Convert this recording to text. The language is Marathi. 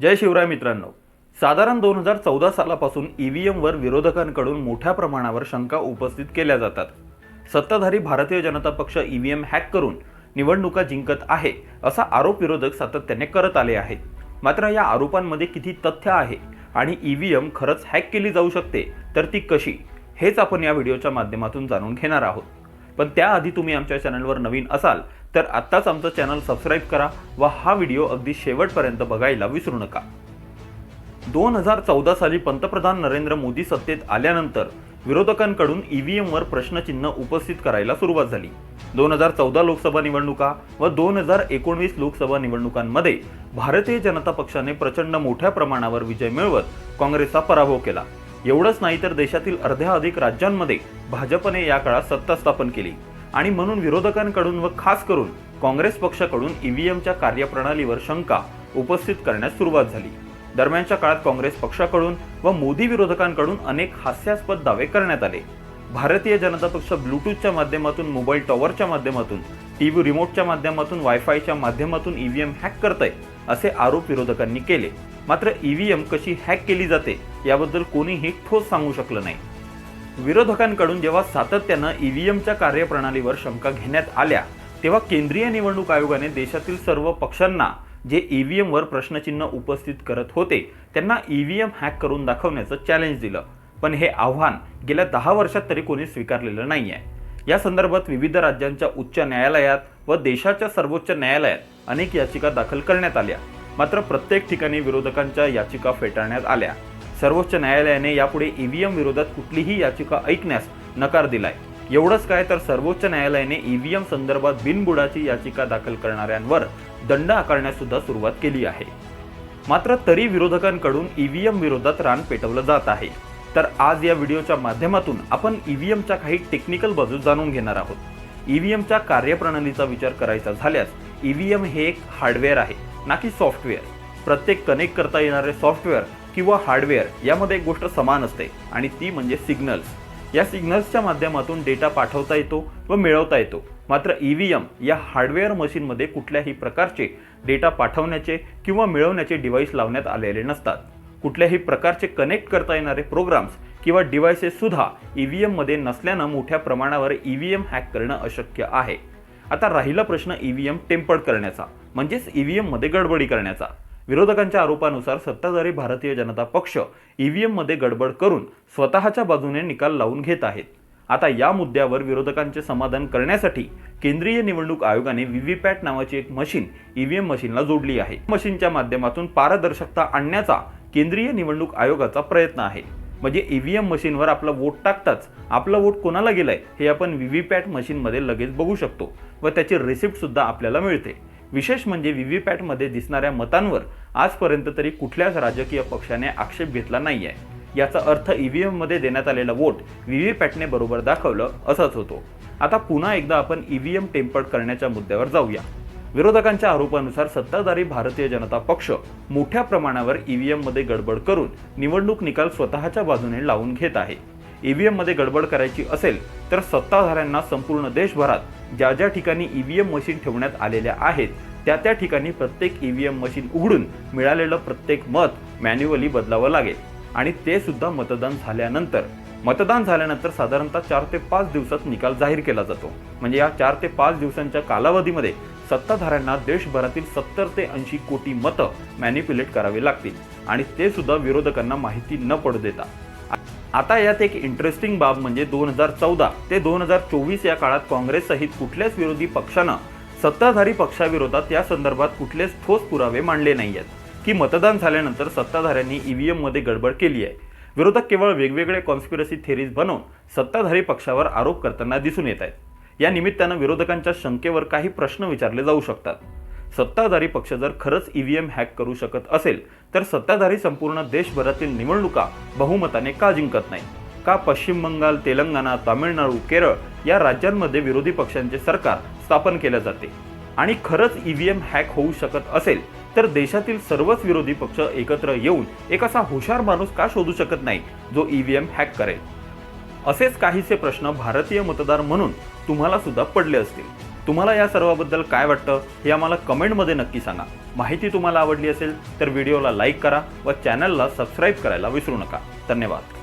जय शिवराय मित्रांनो. साधारण दोन हजार चौदा सालापासून ईव्हीएमवर विरोधकांकडून मोठ्या प्रमाणावर शंका उपस्थित केल्या जातात. सत्ताधारी भारतीय जनता पक्ष ईव्हीएम हॅक करून निवडणुका जिंकत आहे असा आरोप विरोधक सातत्याने करत आले आहेत. मात्र या आरोपांमध्ये किती तथ्य आहे आणि ईव्हीएम खरंच हॅक केली जाऊ शकते तर ती कशी? हेच आपण या व्हिडिओच्या माध्यमातून जाणून घेणार आहोत. पण त्याआधी तुम्ही आमच्या चॅनलवर नवीन असाल तर आत्ताच आमचं चॅनल सबस्क्राईब करा व हा व्हिडिओ अगदी शेवटपर्यंत बघायला विसरू नका. दोन हजार चौदा साली पंतप्रधान नरेंद्र मोदी सत्तेत आल्यानंतर विरोधकांकडून ईव्हीएमवर प्रश्नचिन्ह उपस्थित करायला सुरुवात झाली. दोन हजार चौदा लोकसभा निवडणुका व दोन हजार एकोणवीस लोकसभा निवडणुकांमध्ये भारतीय जनता पक्षाने प्रचंड मोठ्या प्रमाणावर विजय मिळवत काँग्रेसचा पराभव केला. एवढंच नाही तर देशातील अर्ध्या अधिक राज्यांमध्ये भाजपने या काळात सत्ता स्थापन केली. आणि म्हणून विरोधकांकडून व खास करून काँग्रेस पक्षाकडून ईव्हीएमच्या कार्यप्रणालीवर शंका उपस्थित करण्यास सुरुवात झाली. दरम्यानच्या काळात काँग्रेस पक्षाकडून व मोदी विरोधकांकडून अनेक हास्यास्पद दावे करण्यात आले. भारतीय जनता पक्ष ब्लूटूथच्या माध्यमातून मोबाईल टॉवरच्या माध्यमातून टीव्ही रिमोटच्या माध्यमातून वायफायच्या माध्यमातून ईव्हीएम हॅक करतंय असे आरोप विरोधकांनी केले. मात्र ईव्हीएम कशी हॅक केली जाते याबद्दल कोणीही ठोस सांगू शकलं नाही. विरोधकांकडून जेव्हा सातत्यानं ईव्हीएमच्या कार्यप्रणालीवर शंका घेण्यात आल्या तेव्हा केंद्रीय निवडणूक आयोगाने देशातील सर्व पक्षांना जे ईव्हीएमवर प्रश्नचिन्ह उपस्थित करत होते त्यांना ईव्हीएम हॅक करून दाखवण्याचं चॅलेंज दिलं. पण हे आव्हान गेल्या दहा वर्षात तरी कोणी स्वीकारलेलं नाही आहे या संदर्भात विविध राज्यांच्या उच्च न्यायालयात व देशाच्या सर्वोच्च न्यायालयात अनेक याचिका दाखल करण्यात आल्या. मात्र प्रत्येक ठिकाणी विरोधकांच्या याचिका फेटाळण्यात आल्या. सर्वोच्च न्यायालयाने यापुढे ईव्हीएम विरोधात कुठलीही याचिका ऐकण्यास नकार दिलाय. एवढंच काय तर सर्वोच्च न्यायालयाने ईव्हीएम संदर्भात बिनबुडाची याचिका दाखल करणाऱ्यांवर दंड आकारण्यास सुद्धा सुरुवात केली आहे. मात्र तरी विरोधकांकडून ईव्हीएम विरोधात रान पेटवलं जात आहे. तर आज या व्हिडिओच्या माध्यमातून आपण ईव्हीएमच्या काही टेक्निकल बाजू जाणून घेणार आहोत. ईव्हीएमच्या कार्यप्रणालीचा विचार करायचा झाल्यास ईव्हीएम हे एक हार्डवेअर आहे ना की सॉफ्टवेअर प्रत्येक कनेक्ट करता येणारे सॉफ्टवेअर किंवा हार्डवेअर यामध्ये एक गोष्ट समान असते आणि ती म्हणजे सिग्नल्स. या सिग्नल्सच्या माध्यमातून डेटा पाठवता येतो व मिळवता येतो. मात्र ई व्ही एम या हार्डवेअर मशीनमध्ये कुठल्याही प्रकारचे डेटा पाठवण्याचे किंवा मिळवण्याचे डिव्हाइस लावण्यात आलेले नसतात. कुठल्याही प्रकारचे कनेक्ट करता येणारे प्रोग्राम्स किंवा डिव्हाइसेससुद्धा ई व्ही एममध्ये नसल्यानं मोठ्या प्रमाणावर ई व्ही एम हॅक करणं अशक्य आहे. आता राहिला प्रश्न ई व्ही एम टेम्पर्ड करण्याचा म्हणजेच ई व्ही एममध्ये गडबडी करण्याचा. विरोधकांच्या आरोपानुसार सत्ताधारी भारतीय जनता पक्ष ईव्हीएममध्ये गडबड करून स्वतःच्या बाजूने निकाल लावून घेत आहेत. आता या मुद्द्यावर विरोधकांचे समाधान करण्यासाठी केंद्रीय निवडणूक आयोगाने व्हीव्हीपॅट नावाची एक मशीन ईव्हीएम मशीनला जोडली आहे. मशीनच्या माध्यमातून पारदर्शकता आणण्याचा केंद्रीय निवडणूक आयोगाचा प्रयत्न आहे. म्हणजे ईव्हीएम मशीनवर आपला वोट टाकताच आपला वोट कोणाला गेलाय हे आपण व्हीव्हीपॅट मशीनमध्ये लगेच बघू शकतो व त्याची रिसिप्ट सुद्धा आपल्याला मिळते. विशेष म्हणजे वी व्ही पॅटमध्ये दिसणाऱ्या मतांवर आजपर्यंत तरी कुठल्याच राजकीय पक्षाने आक्षेप घेतला नाही आहे याचा अर्थ ईव्हीएममध्ये देण्यात आलेला वोट वी व्ही पॅटने बरोबर दाखवलं असंच होतो. आता पुन्हा एकदा आपण ईव्हीएम टेम्पर्ड करण्याच्या मुद्द्यावर जाऊया. विरोधकांच्या आरोपानुसार सत्ताधारी भारतीय जनता पक्ष मोठ्या प्रमाणावर ईव्हीएममध्ये गडबड करून निवडणूक निकाल स्वतःच्या बाजूने लावून घेत आहे. ईव्हीएममध्ये गडबड करायची असेल तर सत्ताधाऱ्यांना संपूर्ण देशभरात ज्या ज्या ठिकाणी ईव्हीएम मशीन ठेवण्यात आलेल्या आहेत त्या त्या ठिकाणी प्रत्येक ई व्ही एम मशीन उघडून मिळालेलं प्रत्येक मत मॅन्युअली बदलावं लागेल. आणि ते सुद्धा मतदान झाल्यानंतर मतदान झाल्यानंतर साधारणतः चार ते पाच दिवसात निकाल जाहीर केला जातो. म्हणजे या चार ते पाच दिवसांच्या कालावधीमध्ये सत्ताधाऱ्यांना देशभरातील सत्तर ते ऐंशी कोटी मतं मॅन्युप्युलेट करावी लागतील. आणि ते सुद्धा विरोधकांना माहिती न पडू देता. आता यात एक इंटरेस्टिंग बाब म्हणजे दोन हजार चौदा ते दोन हजार चोवीस या काळात काँग्रेस सहित कुठल्याच विरोधी पक्षानं सत्ताधारी पक्षाविरोधात या संदर्भात कुठलेच ठोस पुरावे मांडले नाही आहेत की मतदान झाल्यानंतर सत्ताधाऱ्यांनी ईव्हीएममध्ये गडबड केली आहे. विरोधक केवळ वेगवेगळे कॉन्स्पिरसी थेरीज बनवून सत्ताधारी पक्षावर आरोप करताना दिसून येत आहेत. या निमित्तानं विरोधकांच्या शंकेवर काही प्रश्न विचारले जाऊ शकतात. सत्ताधारी पक्ष जर खरंच ईव्हीएम हॅक करू शकत असेल तर सत्ताधारी संपूर्ण देशभरातील निवडणुका बहुमताने का जिंकत नाही का पश्चिम बंगाल तेलंगणा तामिळनाडू केरळ या राज्यांमध्ये विरोधी पक्षांचे सरकार स्थापन केले जाते? आणि खरंच ईव्हीएम हॅक होऊ शकत असेल तर देशातील सर्वच विरोधी पक्ष एकत्र येऊन एक असा हुशार माणूस का शोधू शकत नाही जो ईव्हीएम हॅक करेल? असेच काहीसे प्रश्न भारतीय मतदार म्हणून तुम्हाला सुद्धा पडले असतील. तुम्हाला या सर्वाबद्दल काय वाटतं हे आम्हाला कमेंटमध्ये नक्की सांगा. माहिती तुम्हाला आवडली असेल तर व्हिडिओला लाईक करा व चॅनलला सबस्क्राईब करायला विसरू नका. धन्यवाद.